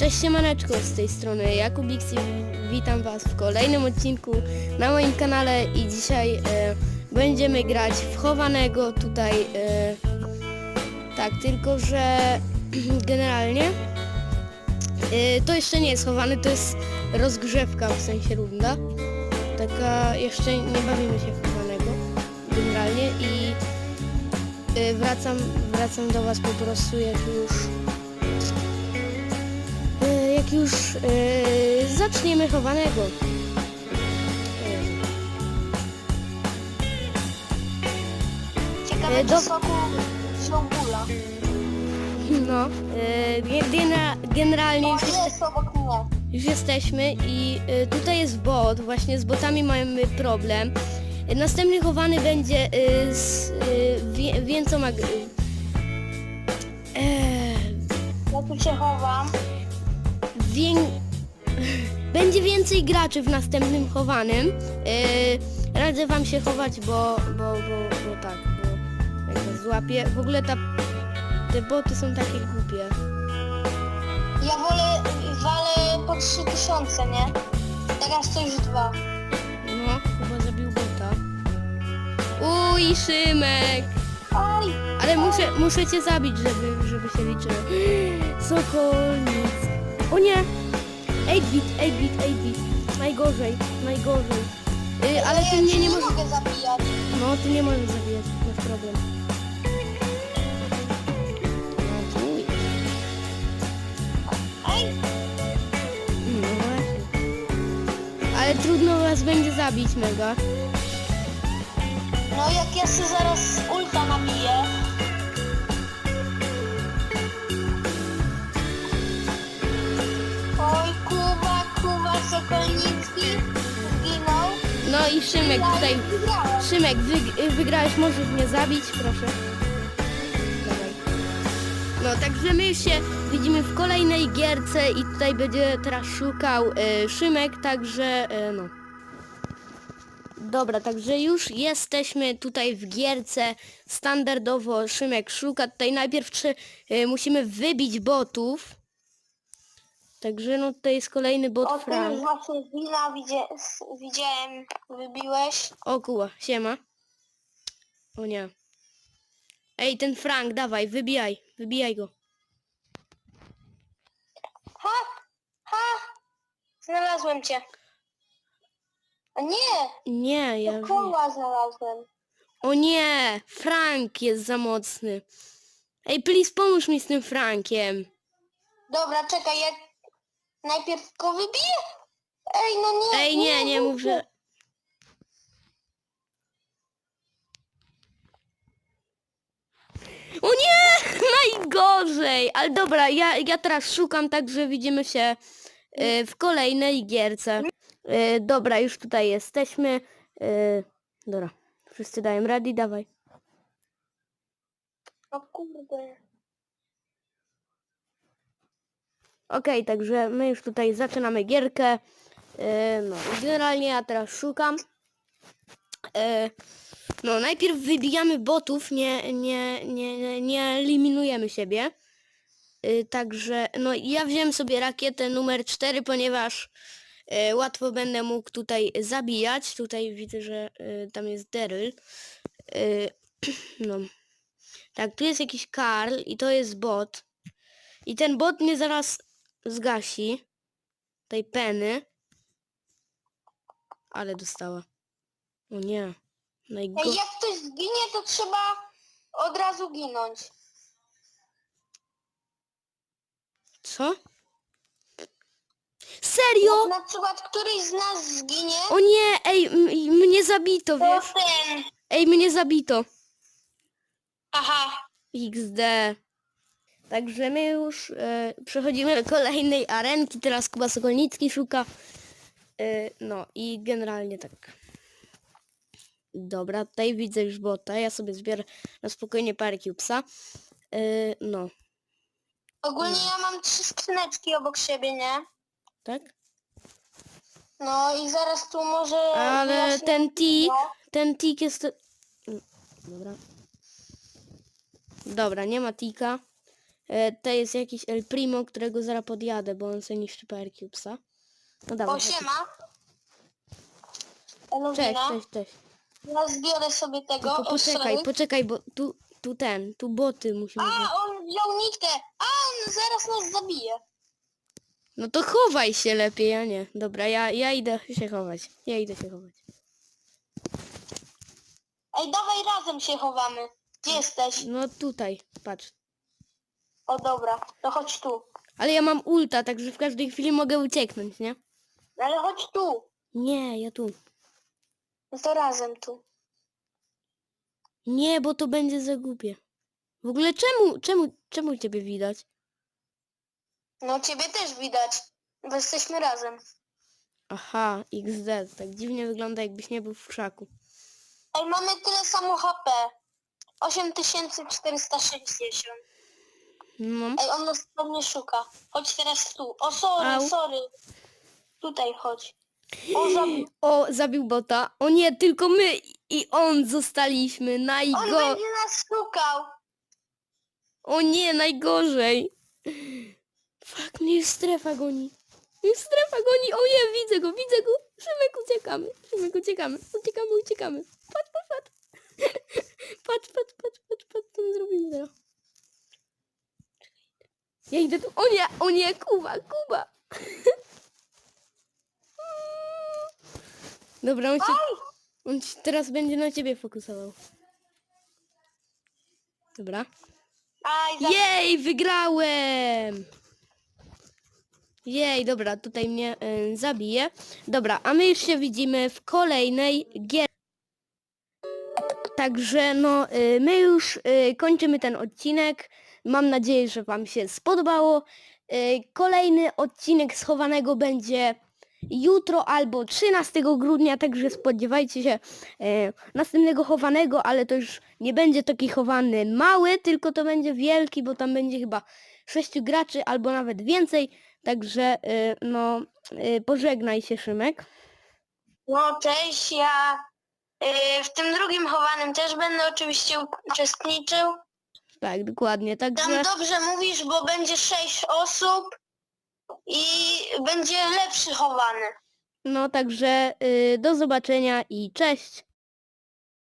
Cześć siemaneczko z tej strony Jakubix i witam was w kolejnym odcinku na moim kanale i dzisiaj e, będziemy grać w chowanego tutaj e, tak, tylko że generalnie e, to jeszcze nie jest chowany, to jest rozgrzewka w sensie runda. Taka jeszcze nie bawimy się w chowanego generalnie i e, wracam, wracam do was po prostu jak już Jak już e, zaczniemy chowanego. Ciekawe, czy do- soku wziął bula. No, genera- generalnie O, już, jest, jest obok mnie. już jesteśmy i e, tutaj jest bot, właśnie z botami mamy problem. Następny chowany będzie e, z e, wie, więcoma... Ja tu się chowam. Wię... Będzie więcej graczy w następnym chowanym. E, radzę wam się chować, bo, bo, bo, bo tak, bo jak was złapie. W ogóle ta, te boty są takie głupie. Ja wolę, walę po 3000, nie? Teraz to już dwa. No, chyba zabił bota. Uj, Szymek! Oj, Ale muszę, muszę cię zabić, żeby, żeby się liczyło. Sokolnic. O nie! 8-bit, 8-bit, 8-bit. Najgorzej, najgorzej. Y, ale ty mnie nie możesz... mogę zabijać. No, ty nie możesz zabijać, masz problem. Ej, No właśnie. Ale trudno was będzie zabić, mega. no jak ja się zaraz ulta nabiję. I Szymek tutaj... Szymek, wy, wygrałeś, możesz mnie zabić, proszę. No, także my się widzimy w kolejnej gierce i tutaj będzie teraz szukał e, Szymek, także e, no. Dobra, także już jesteśmy tutaj w gierce. Standardowo Szymek szuka. Tutaj najpierw czy, e, musimy wybić botów. Także no tutaj jest kolejny bot O, ty Frank. właśnie wina widzia, widziałem, wybiłeś. O kuła, siema. O nie. Ej, ten Frank, dawaj, wybijaj, wybijaj go. Ha! Ha! Znalazłem cię. A nie! Nie, ja To koła znalazłem. O nie, Frank jest za mocny. Ej, please, pomóż mi z tym Frankiem. Dobra, czekaj, ja najpierw go wybiję. Ej, no nie. Ej, nie, nie mów, że... O nie! Najgorzej! Ale dobra, ja, ja teraz szukam, także widzimy się e, w kolejnej gierce. E, dobra, już tutaj jesteśmy. E, dobra, wszyscy dają ready, dawaj. O kurde. Okej, także my już tutaj zaczynamy gierkę. E, no, generalnie ja teraz szukam. E, no, najpierw wybijamy botów, nie, nie, nie, nie, eliminujemy siebie. E, także, no ja wziąłem sobie rakietę numer 4, ponieważ łatwo będę mógł tutaj zabijać. Tutaj widzę, że tam jest Daryl. No. Tak, tu jest jakiś Karl i to jest bot. I ten bot mnie zaraz zgasi. Tej peny. Ale dostała. O nie. Najgo... Ej, jak ktoś zginie, to trzeba od razu ginąć. Co? Serio? Na przykład któryś z nas zginie, O nie, ej, m- mnie zabito, to wiesz? ten. Ej, mnie zabito. Aha. XD. Także my już e, przechodzimy do kolejnej arenki. Teraz Kuba Sokolnicki szuka. E, no i generalnie tak. Dobra, tutaj widzę już bota. Ja sobie zbiorę na spokojnie parę cubesa. E, no, Ogólnie ja mam trzy skrzyneczki obok siebie, nie? tak? No i zaraz tu może... Ale wyjaśnię- ten tik, No. ten tik jest... Mm, Dobra. Dobra, nie ma tika. E, to jest jakiś El Primo, którego zaraz podjadę, bo on sobie niszczy u psa. No dawaj. O, siema. Cześć, Elowina. cześć, cześć. Ja zbiorę sobie tego. Tylko poczekaj, poczekaj, bo tu, tu ten, tu boty musimy... wziąć. A, on wziął nitkę. A, on zaraz nas zabije. No to chowaj się lepiej, ja nie. Dobra, ja, ja idę się chować. Ja idę się chować. Ej, dawaj razem się chowamy. Gdzie jesteś? No tutaj, patrz. O, dobra. To chodź tu. Ale ja mam ulta, także w każdej chwili mogę ucieknąć, nie? Ale chodź tu. Nie, ja tu. No to razem tu. Nie, bo to będzie za głupie. W ogóle czemu, czemu, czemu ciebie widać? No ciebie też widać. Bo jesteśmy razem. Aha, XD, tak dziwnie wygląda jakbyś nie był w krzaku. Ej, mamy tyle samo HP. 8460. No, Ej, on nas tam nie szuka. Chodź teraz tu. O, sorry, Au. sorry. Tutaj chodź. O, zabił. o, zabił bota. O nie, tylko my i on zostaliśmy. On Najgo... będzie nas szukał. O nie, najgorzej. Fuck, mnie już strefa goni. Już strefa goni. O nie, widzę go, widzę go. Szymek, uciekamy. Szymek, uciekamy. Uciekamy, uciekamy. Patrz, patrz, patrz. Patrz, patrz, patrz, patrz, patrz, co my zrobimy teraz. Ja idę tu. O nie, o nie, Kuba, Kuba. Dobra, on się, on się teraz będzie na ciebie fokusował. Dobra. Aj, za... Jej, wygrałem! Jej, dobra, tutaj mnie y, zabije. Dobra, a my już się widzimy w kolejnej gier. Także no, y, my już y, kończymy ten odcinek. Mam nadzieję, że Wam się spodobało. Y, kolejny odcinek schowanego będzie jutro albo 13 grudnia, także spodziewajcie się następnego chowanego, ale to już nie będzie taki chowany mały, tylko to będzie wielki, bo tam będzie chyba 6 graczy albo nawet więcej, także no pożegnaj się Szymek. No cześć, ja w tym drugim chowanym też będę oczywiście uczestniczył. Tak, dokładnie, Tam także dobrze mówisz, bo będzie sześć osób i będzie lepszy chowany. no także y, do zobaczenia i cześć.